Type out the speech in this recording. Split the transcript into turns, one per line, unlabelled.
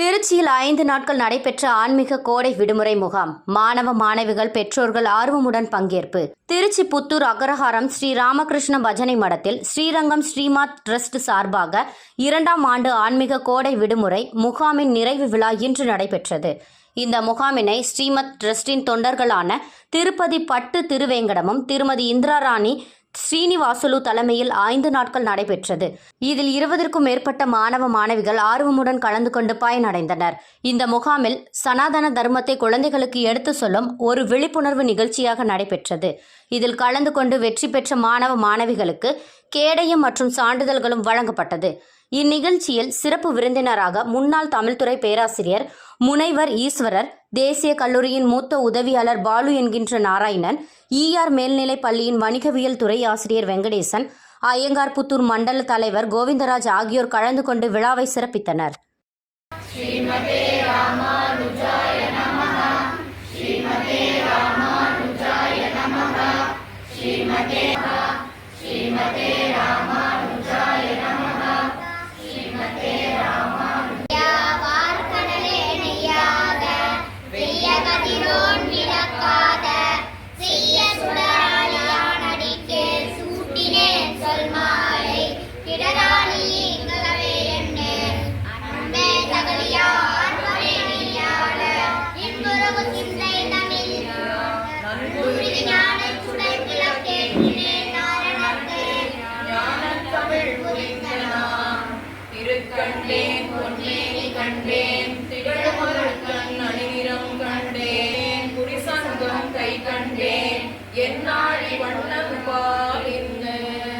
திருச்சியில் ஐந்து நாட்கள் நடைபெற்ற ஆன்மீக கோடை விடுமுறை முகாம். மாணவ மாணவிகள் பெற்றோர்கள் ஆர்வமுடன் பங்கேற்பு. திருச்சி புத்தூர் அக்ரஹாரம் ஸ்ரீ ராமகிருஷ்ண பஜனை மடத்தில் ஸ்ரீரங்கம் ஸ்ரீமாத் டிரஸ்ட் சார்பாக இரண்டாம் ஆண்டு ஆன்மீக கோடை விடுமுறை முகாமின் நிறைவு விழா இன்று நடைபெற்றது. இந்த முகாமினை ஸ்ரீமத் டிரஸ்டின் தொண்டர்களான திருப்பதி பட்டு திருவேங்கடமும் திருமதி இந்திராராணி ஸ்ரீனிவாசுலு தலைமையில் ஐந்து நாட்கள் நடைபெற்றது. இதில் இருபதற்கும் மேற்பட்ட மாணவ மாணவிகள் ஆர்வமுடன் கலந்து கொண்டு பயனடைந்தனர். இந்த முகாமில் சனாதன தர்மத்தை குழந்தைகளுக்கு எடுத்து சொல்லும் ஒரு விழிப்புணர்வு நிகழ்ச்சியாக நடைபெற்றது. இதில் கலந்து கொண்டு வெற்றி பெற்ற மாணவ மாணவிகளுக்கு கேடயம் மற்றும் சான்றிதழ்களும் வழங்கப்பட்டது. இந்நிகழ்ச்சியில் சிறப்பு விருந்தினராக முன்னாள் தமிழ்துறை பேராசிரியர் முனைவர் ஈஸ்வரர் தேசிய கல்லூரியின் மூத்த உதவியாளர் பாலு என்கின்ற நாராயணன் ஈஆர் மேல்நிலைப் பள்ளியின் வணிகவியல் துறை ஆசிரியர் வெங்கடேசன் அய்யங்கார்புத்தூர் மண்டல தலைவர் கோவிந்தராஜ் ஆகியோர் கலந்து கொண்டு விழாவை சிறப்பித்தனர்.
வார்கடலே தமிழ் புரிந்த நாம் இருக்கண்டேன் பொன்னேறி கண்டேன்
திகழமுதற்கண் அணிநிறம் கண்டேன்